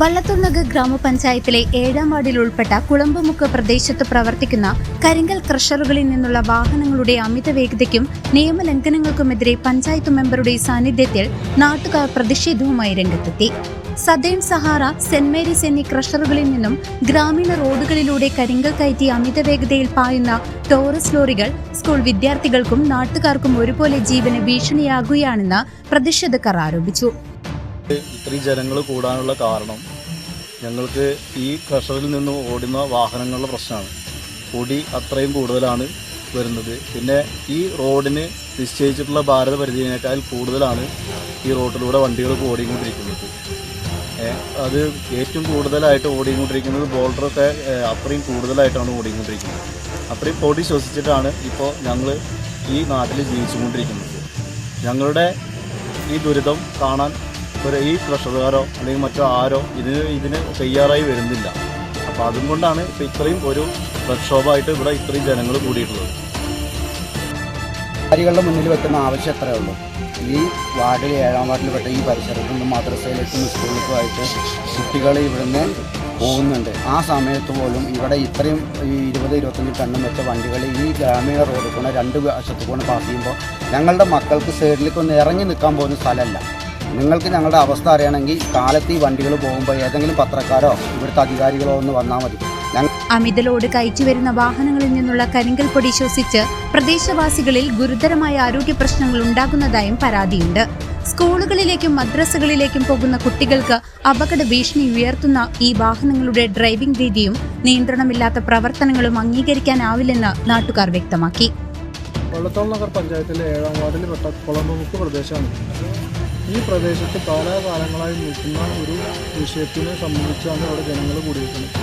വള്ളത്തുണ്ണക് ഗ്രാമപഞ്ചായത്തിലെ ഏഴാം വാർഡിൽ ഉൾപ്പെട്ട കുളമ്പുമുക്ക് പ്രദേശത്ത് പ്രവർത്തിക്കുന്ന കരിങ്കൽ ക്രഷറുകളിൽ നിന്നുള്ള വാഹനങ്ങളുടെ അമിത വേഗതയ്ക്കും നിയമലംഘനങ്ങൾക്കുമെതിരെ പഞ്ചായത്ത് മെമ്പറുടെ സാന്നിധ്യത്തിൽ നാട്ടുകാർ പ്രതിഷേധവുമായി രംഗത്തെത്തി. സദേൺ സഹാറ സെന്റ് മേരീസ് എന്നീ ക്രഷറുകളിൽ നിന്നും ഗ്രാമീണ റോഡുകളിലൂടെ കരിങ്കൽ കയറ്റി അമിത വേഗതയിൽ പായുന്ന ടോറസ് ലോറികൾ സ്കൂൾ വിദ്യാർത്ഥികൾക്കും നാട്ടുകാർക്കും ഒരുപോലെ ജീവന് ഭീഷണിയാകുകയാണെന്ന് പ്രതിഷേധക്കാർ ആരോപിച്ചു. ഇത്രയും ജനങ്ങൾ കൂടാനുള്ള കാരണം ഞങ്ങൾക്ക് ഈ ക്രഷറിൽ നിന്ന് ഓടുന്ന വാഹനങ്ങളുടെ പ്രശ്നമാണ്. പൊടി അത്രയും കൂടുതലാണ് വരുന്നത്. പിന്നെ ഈ റോഡിന് നിശ്ചയിച്ചിട്ടുള്ള ഭാരത പരിധിയേക്കാൾ കൂടുതലാണ് ഈ റോഡിലൂടെ വണ്ടികൾ ഓടിക്കൊണ്ടിരിക്കുന്നത്. അത് ഏറ്റവും കൂടുതലായിട്ട് ഓടിക്കൊണ്ടിരിക്കുന്നത് ബോർഡറൊക്കെ അത്രയും കൂടുതലായിട്ടാണ് ഓടിക്കൊണ്ടിരിക്കുന്നത്. അത്രയും പൊടി ശ്വസിച്ചിട്ടാണ് ഇപ്പോൾ ഞങ്ങൾ ഈ നാട്ടിൽ ജീവിച്ചുകൊണ്ടിരിക്കുന്നത്. ഞങ്ങളുടെ ഈ ദുരിതം കാണാൻ ഒരു ഈ ട്രഷറുകാരോ അല്ലെങ്കിൽ മറ്റോ ആരോ ഇതിന് ഇതിന് തയ്യാറായി വരുന്നില്ല. അപ്പോൾ അതുകൊണ്ടാണ് ഇപ്പോൾ ഇത്രയും ഒരു പ്രക്ഷോഭമായിട്ട് ഇവിടെ ഇത്രയും ജനങ്ങൾ കൂടിയിട്ടുള്ളത്. കാര്യങ്ങളുടെ മുന്നിൽ വെക്കുന്ന ആവശ്യം എത്രയേ ഉള്ളൂ? ഈ വാർഡിൽ ഏഴാം വാർഡിൽപ്പെട്ട ഈ പരിസരത്ത് നിന്ന് മദ്രസയിലേക്കും സ്കൂളിലേക്കുമായിട്ട് കുട്ടികൾ ഇവിടുന്ന് പോകുന്നുണ്ട്. ആ സമയത്ത് പോലും ഇവിടെ ഇത്രയും ഈ ഇരുപത് ഇരുപത്തഞ്ച് ടണ്ണും വെച്ച വണ്ടികൾ ഈ ഗ്രാമീണ റോഡിൽ കൂടെ രണ്ട് വശത്ത് കൂടെ പാസ് ചെയ്യുമ്പോൾ ഞങ്ങളുടെ മക്കൾക്ക് സൈഡിലേക്ക് ഒന്ന് ഇറങ്ങി നിൽക്കാൻ പോകുന്ന സ്ഥലമല്ല. നിങ്ങൾക്ക് ഞങ്ങളുടെ അവസ്ഥ അറിയണമെങ്കിൽ കാലത്ത് ഈ വണ്ടികൾ പോകുമ്പോൾ ഏതെങ്കിലും പത്രക്കാരോ ഇവിടുത്തെ അധികാരികളോ ഒന്ന് വന്നാൽ മതി. അമിതലോട് അമിത ലോഡ് കയറ്റിവരുന്ന വാഹനങ്ങളിൽ നിന്നുള്ള കരിങ്കൽ പൊടി ശ്വസിച്ച് പ്രദേശവാസികളിൽ ഗുരുതരമായ ആരോഗ്യ പ്രശ്നങ്ങൾ ഉണ്ടാകുന്നതായും പരാതിയുണ്ട്. സ്കൂളുകളിലേക്കും മദ്രസകളിലേക്കും പോകുന്ന കുട്ടികൾക്ക് അപകട ഭീഷണി ഉയർത്തുന്ന ഈ വാഹനങ്ങളുടെ ഡ്രൈവിംഗ് രീതിയും നിയന്ത്രണമില്ലാത്ത പ്രവർത്തനങ്ങളും അംഗീകരിക്കാനാവില്ലെന്ന് നാട്ടുകാർ വ്യക്തമാക്കി. വള്ളത്തോൾ നഗർ പഞ്ചായത്തിലെ ഏഴാം വാർഡിൽ പെട്ട കുളമ്പുമുക്ക് പ്രദേശമാണ്. ഈ പ്രദേശത്ത് കാലാകാലങ്ങളായി നിൽക്കുന്ന ഒരു വിഷയത്തിനെ സംബന്ധിച്ചാണ് ഇവിടെ ജനങ്ങൾ കൂടിയിരിക്കുന്നത്.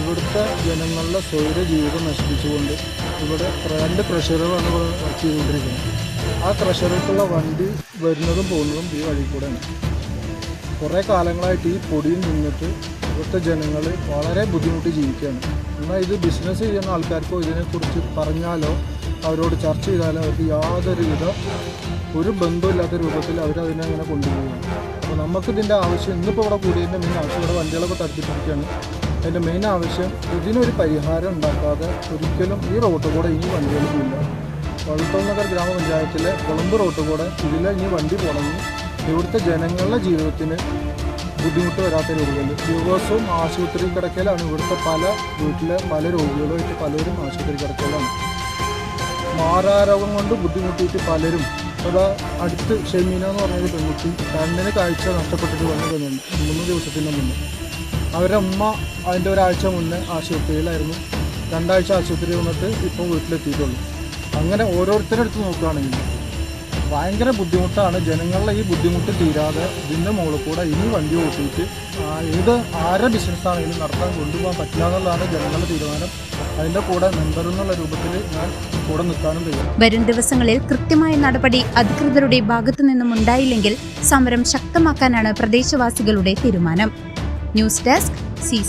ഇവിടുത്തെ ജനങ്ങളുടെ സ്വൈര ജീവിതം നശിപ്പിച്ചുകൊണ്ട് ഇവിടെ രണ്ട് ക്രഷറുകളാണ് ഇവിടെ ചെയ്തുകൊണ്ടിരിക്കുന്നത്. ആ ക്രഷറുകൾക്കുള്ള വണ്ടി വരുന്നതും പോകുന്നതും ഈ വഴി കൂടെയാണ്. കുറേ കാലങ്ങളായിട്ട് ഈ പൊടിയിൽ നിന്നിട്ട് ഇവിടുത്തെ ജനങ്ങൾ വളരെ ബുദ്ധിമുട്ടി ജീവിക്കുകയാണ്. എന്നാൽ ഇത് ബിസിനസ് ചെയ്യുന്ന ആൾക്കാർക്കോ ഇതിനെക്കുറിച്ച് പറഞ്ഞാലോ അവരോട് ചർച്ച ചെയ്താൽ അവർക്ക് യാതൊരുവിധ ഒരു ബന്ധമില്ലാത്ത രൂപത്തിൽ അവരതിനെ അങ്ങനെ കൊണ്ടുപോകുന്നു അപ്പോൾ നമുക്കിതിന്റെ ആവശ്യം ഇന്നിപ്പോൾ ഇവിടെ കൂടിയതിന്റെ മെയിൻ ആവശ്യം ഇവിടെ വണ്ടികളൊക്കെ തട്ടിപ്പിടിക്കുകയാണ് അതിന്റെ മെയിൻ ആവശ്യം ഇതിനൊരു പരിഹാരം ഉണ്ടാക്കാതെ ഒരിക്കലും ഈ റോഡ് കൂടെ ഇനി വണ്ടികൾ പോയില്ല ഗ്രാമപഞ്ചായത്തിലെ കൊളമ്പ് റോഡ് കൂടെ ഇതിലെ ഇനി വണ്ടി പോകണമെങ്കിൽ ഇവിടുത്തെ ജനങ്ങളുടെ ജീവിതത്തിന് ബുദ്ധിമുട്ട് വരാത്ത രോഗികൾ ദിവസവും ആശുപത്രി കിടക്കലാണ് ഇവിടുത്തെ പല വീട്ടിലെ പല രോഗികളുമായിട്ട് പലരും ആശുപത്രി കിടക്കലാണ് മാറാരോഗം കൊണ്ട് ബുദ്ധിമുട്ടിയിട്ട് പലരും അതാ അടുത്ത് ഷെമീന എന്ന് പറഞ്ഞൊരു പെൺകുട്ടി കണ്ണിന് കാഴ്ച നഷ്ടപ്പെട്ടിട്ട് വന്നു തന്നുണ്ട് മൂന്ന് ദിവസത്തിന് മുന്നേ. അവരുടെ ഉമ്മ അതിന്റെ ഒരാഴ്ച മുന്നേ ആശുപത്രിയിലായിരുന്നു. രണ്ടാഴ്ച ആശുപത്രി വന്നിട്ട് ഇപ്പോൾ വീട്ടിലെത്തിയിട്ടുള്ളൂ. അങ്ങനെ ഓരോരുത്തരുടെ അടുത്ത് നോക്കുകയാണെങ്കിൽ ഭയങ്കര ബുദ്ധിമുട്ടാണ്. ജനങ്ങളുടെ ഈ ബുദ്ധിമുട്ട് തീരാതെ ഇതിന്റെ മുകളിൽ കൂടെ ഇനി വണ്ടി ഓട്ടിയിട്ട് ഏത് ആരെ ആണെങ്കിലും നടത്താൻ കൊണ്ടുപോകാൻ പറ്റില്ല എന്നുള്ളതാണ് ജനങ്ങളുടെ തീരുമാനം. അതിന്റെ കൂടെ മെമ്പർ എന്നുള്ള രൂപത്തിൽ ഞാൻ കൂടെ നിൽക്കാനും തരും വരും ദിവസങ്ങളിൽ കൃത്യമായ നടപടി അധികൃതരുടെ ഭാഗത്തു നിന്നും ഉണ്ടായില്ലെങ്കിൽ സമരം ശക്തമാക്കാനാണ് പ്രദേശവാസികളുടെ തീരുമാനം. News desk C